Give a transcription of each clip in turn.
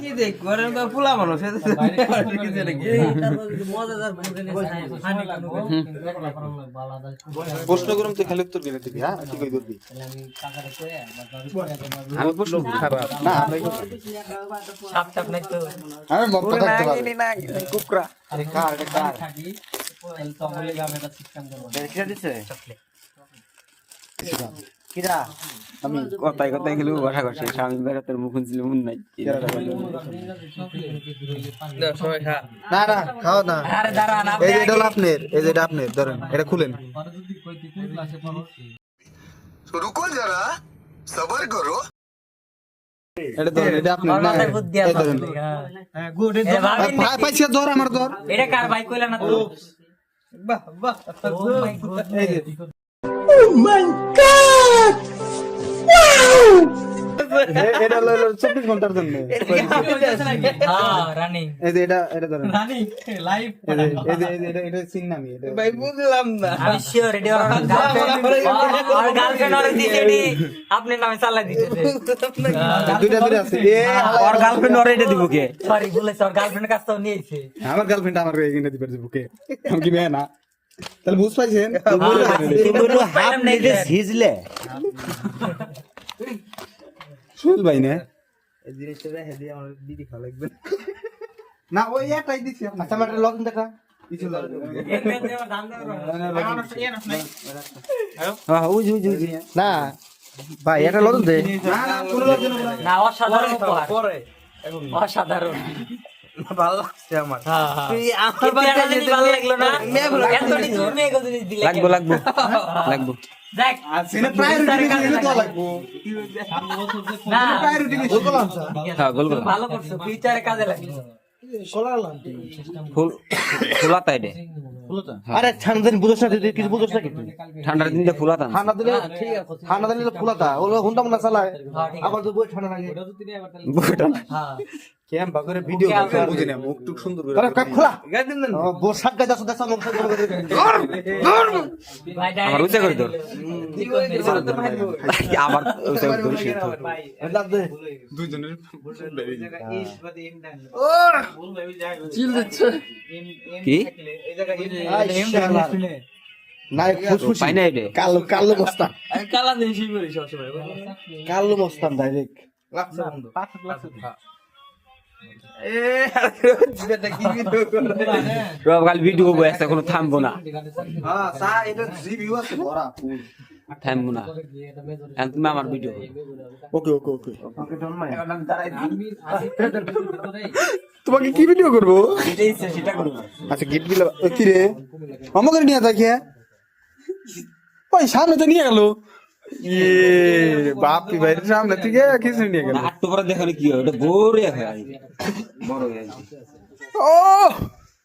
কি দেখ ঘরের তো পোলা মানুষ প্রশ্ন করুম তুই খালি উত্তর দিলে দিবি হ্যাঁ কি কই করবি আমি প্রশ্ন খারাপ না আমরা কি করবি? আমি মক্কা থাকতে পারবি কুকরা আরে কার কার কিরা দিছে কিরা আমি কথাই কথাই গেলেও বাসা করছি। স্বামী বেড়াতে মুখুন ছিল মন নাই। না না খাও না। আরে দাঁড়া না এই যে এটা আপনার এই যে এটা আপনার ধরেন এটা খুলেন। রুকো যারা সবর করো। এটা ধরেন এটা আপনি হ্যাঁ। পাইছে ধর আমার ধর। এটা কার ভাই কইলা না তো বাহ বাহ ও মাই গড এটা হলো 24 ঘণ্টার জন্য হ্যাঁ যে এটা এটা ধরেন লাইভ যে যে যে এটা এটা সিন নামি ভাই বুঝলাম না আমি শিওর এটা ওর গার্লফ্রেন্ড আর দিছে আপনি নামে চালাই দিতেছে দুইটা দুইটা আছে এ ওর গার্লফ্রেন্ড ওর এটা দিব কে সরি বলেছে ওর গার্লফ্রেন্ডের কাছ থেকে নিয়েছে আমার গার্লফ্রেন্ড আমার এখানে দিবে বুকে আমি কি মেয়ে না তাহলে বুঝ পাইছেন হাফ নিজে হিজলে শুল ভাই না এই জিনিসটা রেখে দিয়ে আমার দিদি খাওয়া লাগবে না ওই একটাই দিছি আচ্ছা আমার লগ দেখা হ্যাঁ না ভাই এটা দে না লগ না ভালো লাগছে আমার। হ্যাঁ হ্যাঁ। আমার বাড়িতে ভালো লাগল না লাগবো লাগবো লাগবো। হ্যাঁ আরে ঠান্ডা দিন না তুই কিছু না ঠান্ডার দিনে ফুলাতা ঠান্ডা দিলে ঠান্ডা দিলে ফুলাতা ওগুলো হুন্ডা মুন্ডা চালায়। ঠিক আছে। আবার তো বই ঠান্ডা লাগে। বুকটা হ্যাঁ। ভিডিও বুঝি না মুখ টুক সুন্দর করে আরে খোলা। মুখ সুন্দর করে আমার করে ধর। দুইজনের কি? ফুসফুসি কালো কালো মস্তান। কালা সবসময়। কালো কাল ভিডিও থামবো না। হ্যাঁ থামবো না। এখন তুমি আমার ভিডিও ওকে ওকে ওকে তোমাকে কি ভিডিও করব? করব আচ্ছা গিফট দিলে কি রে আমাকে নিয়ে দেখে ওই সামনে তো নিয়ে গেল। বাপ কি ভাই সামনে থেকে কিছু নিয়ে গেল আটটু পরে দেখো কি হয় ওটা বড় হয়ে আসবে বড় হয়ে আসবে ও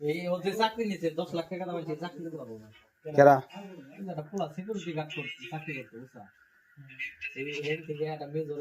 এই হচ্ছে চাকরি নিছে 10 লাখ টাকা দাম আছে চাকরি দিতে পারব না কেরা একটা পুরা সিকিউরিটি গার্ড করতে চাকরি করতে বুঝছা এই এর থেকে একটা মেজর